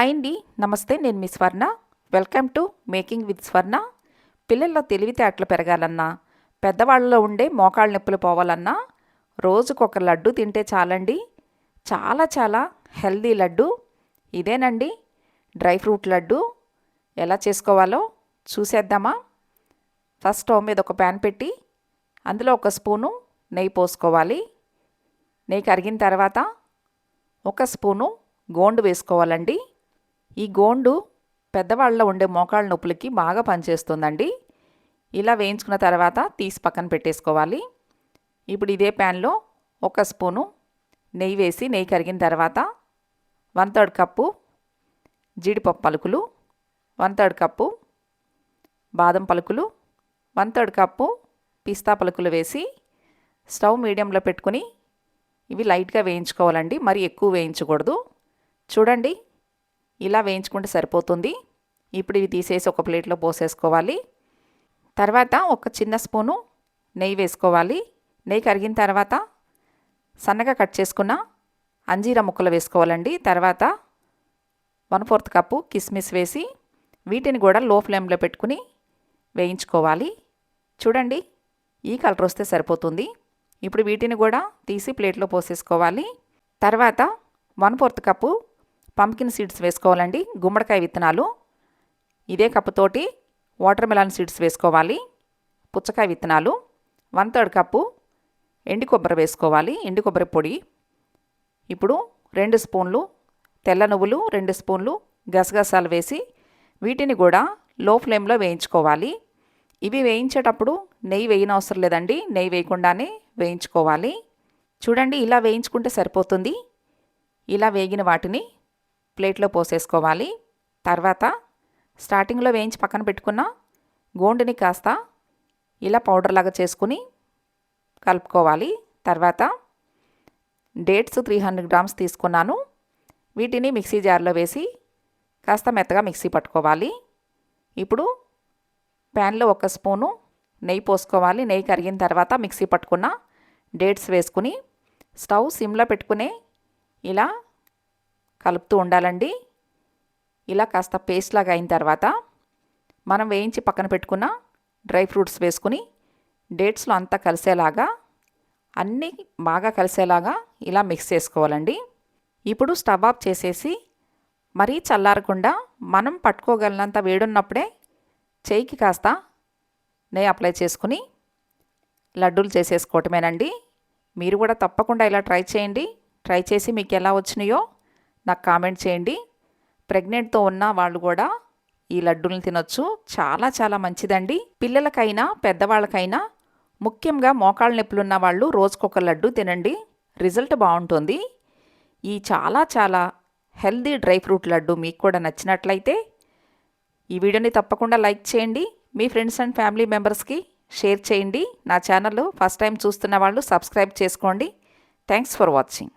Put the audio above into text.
Hi అండి నమస్తే నేను మీ Swarna. Welcome to making with Swarna పిల్లల్లో తెలివితేటలు పెరగాలన్నా పెద్దవాళ్ళలో ఉండే మోకాళ్ళ నొప్పులు పోవాలన్నా రోజుకొక లడ్డు తింటే చాలండి. చాలా చాలా హెల్దీ లడ్డు. ఇదేనండి డ్రై ఫ్రూట్ లడ్డు. ఎలా చేసుకోవాలో చూసేద్దామా? ఫస్ట్ స్టవ్ మీద ఒక ప్యాన్ పెట్టి అందులో ఒక స్పూను నెయ్యి పోసుకోవాలి. నెయ్యి కరిగిన తర్వాత ఒక స్పూను గోండు వేసుకోవాలండి. ఈ గోండు పెద్దవాళ్ళలో ఉండే మోకాళ్ళ నొప్పులకి బాగా పనిచేస్తుందండి. ఇలా వేయించుకున్న తర్వాత తీసి పక్కన పెట్టేసుకోవాలి. ఇప్పుడు ఇదే ప్యాన్లో ఒక స్పూను నెయ్యి వేసి నెయ్యి కరిగిన తర్వాత వన్ థర్డ్ కప్పు జీడిపప్పు పలుకులు వన్ థర్డ్ కప్పు బాదం పలుకులు వన్ థర్డ్ కప్పు పిస్తా పలుకులు వేసి స్టవ్ మీడియంలో పెట్టుకుని ఇవి లైట్గా వేయించుకోవాలండి. మరి ఎక్కువ వేయించకూడదు. చూడండి ఇలా వేయించుకుంటే సరిపోతుంది. ఇప్పుడు ఇవి తీసేసి ఒక ప్లేట్లో పోసేసుకోవాలి. తర్వాత ఒక చిన్న స్పూను నెయ్యి వేసుకోవాలి. నెయ్యి కరిగిన తర్వాత సన్నగా కట్ చేసుకున్న అంజీర ముక్కలు వేసుకోవాలండి. తర్వాత వన్ ఫోర్త్ కప్పు కిస్మిస్ వేసి వీటిని కూడా లో ఫ్లేమ్లో పెట్టుకుని వేయించుకోవాలి. చూడండి ఈ కలర్ వస్తే సరిపోతుంది. ఇప్పుడు వీటిని కూడా తీసి ప్లేట్లో పోసేసుకోవాలి. తర్వాత one fourth cup pumpkin seeds వేసుకోవాలండి. గుమ్మడికాయ విత్తనాలు. ఇదే కప్పుతోటి వాటర్ మెలాన్ సీడ్స్ వేసుకోవాలి. పుచ్చకాయ విత్తనాలు. వన్ థర్డ్ కప్పు ఎండి కొబ్బరి వేసుకోవాలి. ఎండి కొబ్బరి పొడి. ఇప్పుడు రెండు స్పూన్లు తెల్ల నువ్వులు రెండు స్పూన్లు గసగసాలు వేసి వీటిని కూడా లో ఫ్లేమ్లో వేయించుకోవాలి. ఇవి వేయించేటప్పుడు నెయ్యి వేయనవసరం అవసరం లేదండి. నెయ్యి వేయకుండానే వేయించుకోవాలి. చూడండి ఇలా వేయించుకుంటే సరిపోతుంది. ఇలా వేగిన వాటిని ప్లేట్లో పోసేసుకోవాలి. తర్వాత స్టార్టింగ్లో వేయించి పక్కన పెట్టుకున్న గోండిని కాస్త ఇలా పౌడర్ లాగా చేసుకుని కలుపుకోవాలి. తర్వాత డేట్స్ త్రీ హండ్రెడ్ గ్రామ్స్ తీసుకున్నాను. వీటిని మిక్సీ జార్లో వేసి కాస్త మెత్తగా మిక్సీ పట్టుకోవాలి. ఇప్పుడు ప్యాన్లో ఒక స్పూను నెయ్యి పోసుకోవాలి. నెయ్యి కరిగిన తర్వాత మిక్సీ పట్టుకున్న డేట్స్ వేసుకుని స్టవ్ సిమ్లో పెట్టుకునే ఇలా కలుపుతూ ఉండాలండి. ఇలా కాస్త పేస్ట్ లాగా అయిన తర్వాత మనం వేయించి పక్కన పెట్టుకున్న డ్రై ఫ్రూట్స్ వేసుకుని డేట్స్లో అంతా కలిసేలాగా అన్నీ బాగా కలిసేలాగా ఇలా మిక్స్ చేసుకోవాలండి. ఇప్పుడు స్టవ్ ఆఫ్ చేసేసి మరీ చల్లారకుండా మనం పట్టుకోగలనంత వేడున్నప్పుడే చేయికి కాస్త నెయ్యి అప్లై చేసుకుని లడ్డూలు చేసేసుకోవటమేనండి. మీరు కూడా తప్పకుండా ఇలా ట్రై చేయండి. ట్రై చేసి మీకు ఎలా వచ్చినాయో నాకు కామెంట్ చేయండి. ప్రెగ్నెంట్తో ఉన్న వాళ్ళు కూడా ఈ లడ్డూలను తినొచ్చు. చాలా చాలా మంచిదండి. పిల్లలకైనా పెద్దవాళ్ళకైనా ముఖ్యంగా మోకాళ్ళ నొప్పులు ఉన్న వాళ్ళు రోజుకొక లడ్డు తినండి. రిజల్ట్ బాగుంటుంది. ఈ చాలా చాలా హెల్దీ డ్రై ఫ్రూట్ లడ్డు మీకు కూడా నచ్చినట్లయితే ఈ వీడియోని తప్పకుండా లైక్ చేయండి. మీ ఫ్రెండ్స్ అండ్ ఫ్యామిలీ మెంబర్స్కి షేర్ చేయండి. నా ఛానల్ ఫస్ట్ టైం చూస్తున్న వాళ్ళు సబ్స్క్రైబ్ చేసుకోండి. Thanks for watching.